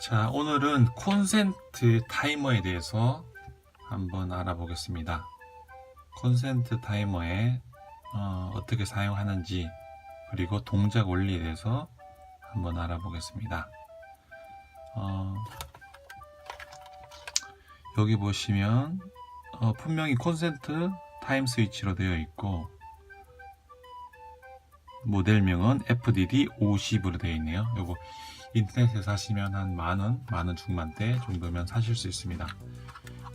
자, 오늘은 콘센트 타이머에 대해서 한번 알아보겠습니다. 콘센트 타이머에 어, 떻게 사용하는지 그리고 동작 원리에 대해서 한번 알아보겠습니다. 어, 여기 보시면 어, 분명히 콘센트 타임 스위치로 되어 있고 모델명은 FDD 50으로 되어 있네요. 요거 인터넷에 사시면 한 만원, 만원 중반대 정도면 사실 수 있습니다.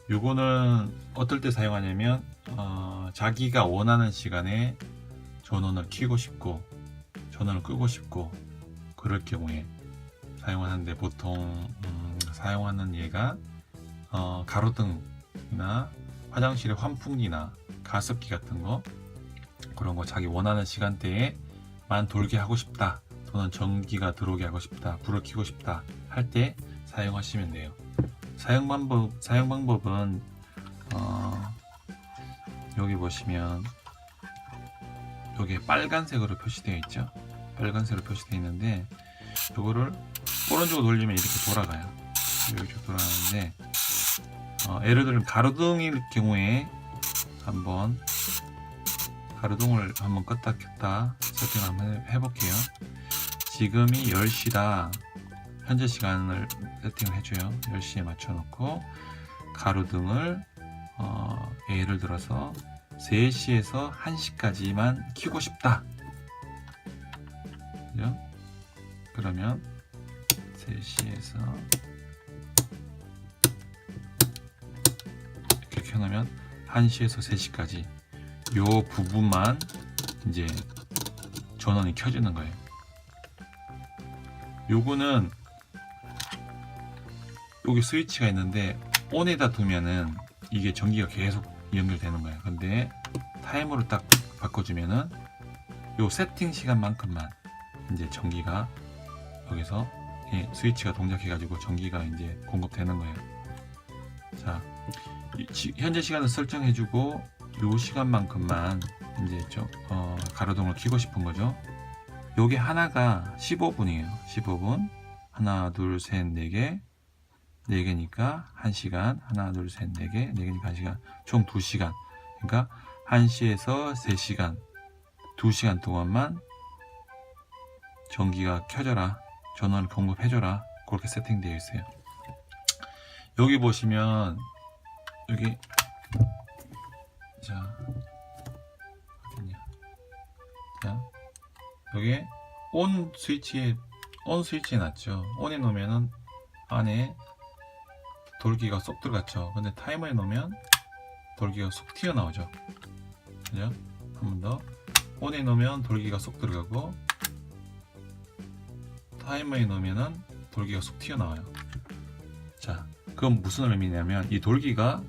요거는 어떨 때 사용하냐면 어, 자기가 원하는 시간에 전원을 켜고 싶고 전원을 끄고 싶고 그럴 경우에 사용하는데 보통 음, 사용하는 얘가 어, 가로등이나 화장실의 환풍기나 가습기 같은 거 그런 거 자기 원하는 시간대에만 돌게 하고 싶다 또는 전기가 들어오게 하고 싶다 불을 켜고 싶다 할 때 사용하시면 돼요. 사용 방법 사용 방법은 어, 여기 보시면 여기 빨간색으로 표시되어 있죠? 빨간색으로 표시되어 있는데 이거를 오른쪽으로 돌리면 이렇게 돌아가요. 이렇게 돌아가는데 어, 예를 들면 가로등일 경우에 한번 가로등을 한번 껐다 켰다 세팅을 한번 해- 해볼게요 지금이 10시다 현재 시간을 세팅을 해줘요 10시에 맞춰놓고 가로등을 어, 예를 들어서 3시에서 1시까지만 켜고 싶다 그죠? 그러면 3시에서 이렇게 켜놓으면 1시에서 3시까지 요 부분만 이제 전원이 켜지는 거예요. 요거는 여기 스위치가 있는데 온에다 두면은 이게 전기가 계속 연결되는 거예요. 근데 타이머를 딱 바꿔주면은 요 세팅 시간만큼만 이제 전기가 여기서 이 스위치가 동작해 가지고 전기가 이제 공급되는 거예요. 자, 현재 시간을 설정해 주고 요 시간만큼만 이제 저 어, 가로등을 켜고 싶은 거죠. 요게 하나가 15분이에요. 15분. 하나, 둘, 셋, 네 개. 네 개니까 1시간. 하나, 둘, 셋, 네 개. 네 개니까 1시간. 총 2시간. 그러니까 1시에서 3시간. 2시간 동안만 전기가 켜져라. 전원을 공급해줘라. 그렇게 세팅되어 있어요. 여기 보시면 여기 자 여기 온 스위치에 온 스위치에 놨죠. 온에 놓으면은 안에 돌기가 쏙 들어갔죠. 근데 타이머에 놓으면 돌기가 쏙 튀어나오죠. 그죠? 한 번 더. 온에 놓으면 돌기가 쏙 들어가고 타이머에 놓으면은 돌기가 쏙 튀어나와요. 자 그건 무슨 의미냐면 이 돌기가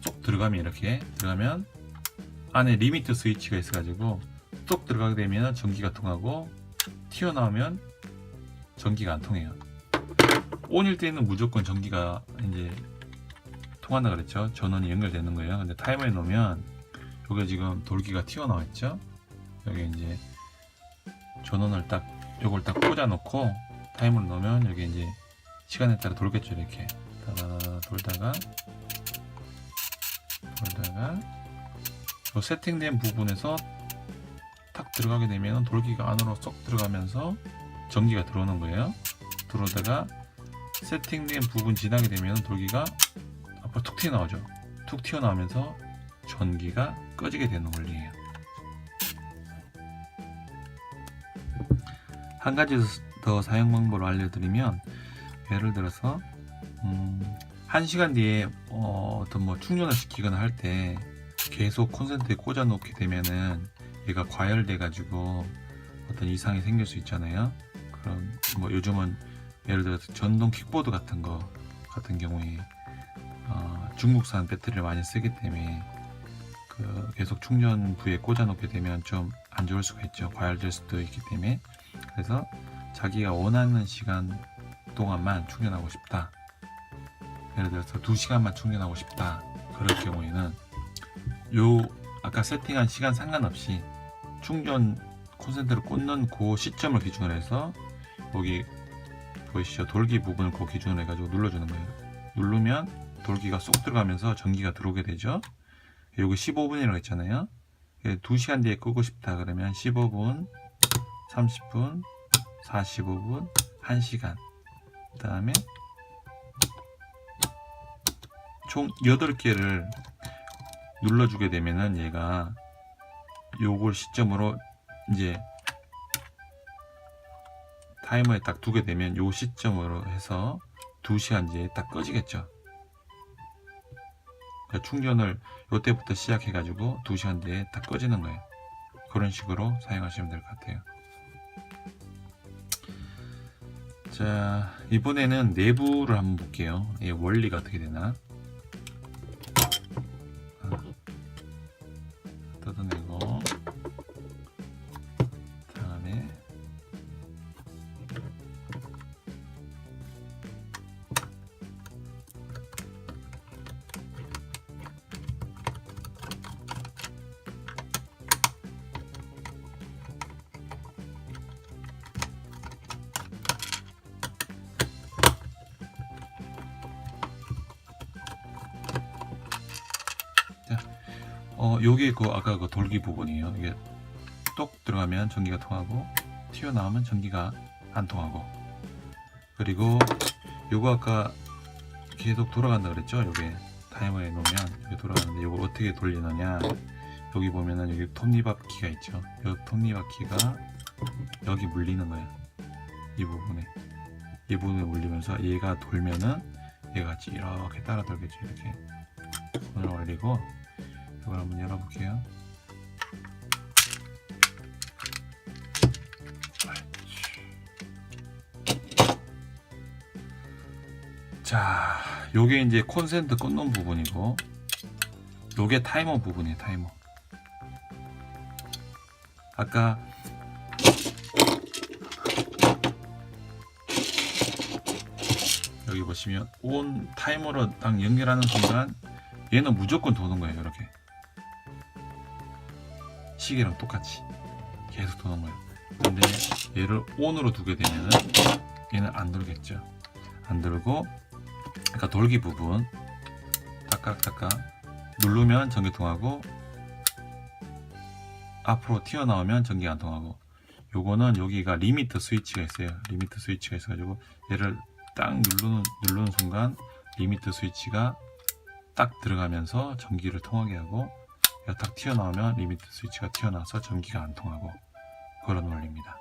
쏙 들어가면 이렇게 들어가면 안에 리미트 스위치가 있어가지고 쏙 들어가게 되면 전기가 통하고 튀어나오면 전기가 안 통해요. 온일 때는 무조건 전기가 이제 통한다 그랬죠. 전원이 연결되는 거예요. 근데 타이머에 놓으면 여기 지금 돌기가 튀어나와 있죠. 여기 이제 전원을 딱 요걸 딱 꽂아 놓고 타이머를 놓으면 여기 이제 시간에 따라 돌겠죠 이렇게 돌다가 돌다가 요 세팅된 부분에서 탁 들어가게 되면 돌기가 안으로 쏙 들어가면서 전기가 들어오는 거예요. 들어오다가 세팅된 부분 지나게 되면 돌기가 앞으로 툭 튀어나오죠. 툭 튀어나오면서 전기가 꺼지게 되는 원리예요. 한 가지 더 사용 방법을 알려드리면 예를 들어서 음, 한 시간 뒤에 어, 어떤 뭐 충전을 시키거나 할 때 계속 콘센트에 꽂아 놓게 되면은 얘가 과열돼 가지고 어떤 이상이 생길 수 있잖아요. 그럼 뭐 요즘은 예를 들어서 전동 킥보드 같은 거 같은 경우에 어, 중국산 배터리를 많이 쓰기 때문에 그 계속 충전부에 꽂아 놓게 되면 좀 안 좋을 수가 있죠. 과열될 수도 있기 때문에 그래서 자기가 원하는 시간 동안만 충전하고 싶다. 예를 들어서 2시간만 충전하고 싶다. 그럴 경우에는 요 아까 세팅한 시간 상관없이 충전 콘센트를 꽂는 그 시점을 기준으로 해서 여기 보이시죠? 돌기 부분을 그 기준으로 해가지고 눌러주는 거예요. 누르면 돌기가 쏙 들어가면서 전기가 들어오게 되죠. 여기 15분이라고 했잖아요. 2시간 뒤에 끄고 싶다 그러면 15분, 30분, 45분, 1시간. 그 다음에 총 8개를 눌러주게 되면은 얘가 요걸 시점으로 이제 타이머에 딱 두게 되면 요 시점으로 해서 2시간 뒤에 딱 꺼지겠죠. 그러니까 충전을 요때부터 시작해가지고 2시간 뒤에 딱 꺼지는 거예요. 그런 식으로 사용하시면 될 것 같아요. 자, 이번에는 내부를 한번 볼게요. 이 원리가 어떻게 되나. 어, 요게 그 아까 그 돌기 부분이에요. 이게 똑 들어가면 전기가 통하고 튀어나오면 전기가 안 통하고 그리고 요거 아까 계속 돌아간다 그랬죠? 요게 타이머에 놓으면 이게 돌아가는데 요거 어떻게 돌리느냐 여기 보면은 여기 톱니바퀴가 있죠. 요 톱니바퀴가 여기 물리는 거예요. 이 부분에 이 부분에 물리면서 얘가 돌면은 얘가 같이 이렇게 따라 돌겠죠. 이렇게 손을 올리고 이걸 한번 열어볼게요. 자, 요게 이제 콘센트 끊는 부분이고, 요게 타이머 부분이에요, 타이머. 아까 여기 보시면 온 타이머로 딱 연결하는 순간 얘는 무조건 도는 거예요, 이렇게. 시계랑 똑같이 계속 도는 거예요. 근데 얘를 ON으로 두게 되면은 얘는 안 돌겠죠. 안 돌고 그러니까 돌기 부분 딱딱딱딱 누르면 전기 통하고 앞으로 튀어나오면 전기가 안 통하고 요거는 여기가 리미트 스위치가 있어요. 리미트 스위치가 있어 가지고 얘를 딱 누르는 누르는 순간 리미트 스위치가 딱 들어가면서 전기를 통하게 하고 얘가 딱 튀어나오면 리미트 스위치가 튀어나와서 전기가 안 통하고 그런 원리입니다.